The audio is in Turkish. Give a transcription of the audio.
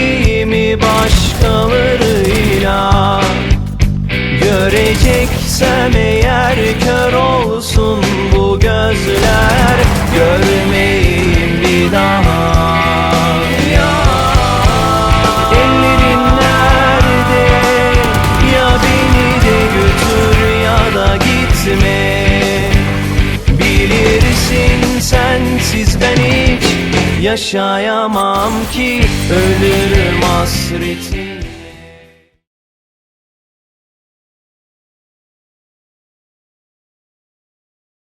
Sevdiğimi başkalarıyla? Göreceksem eğer yaşayamam ki. Ölürüm hasreti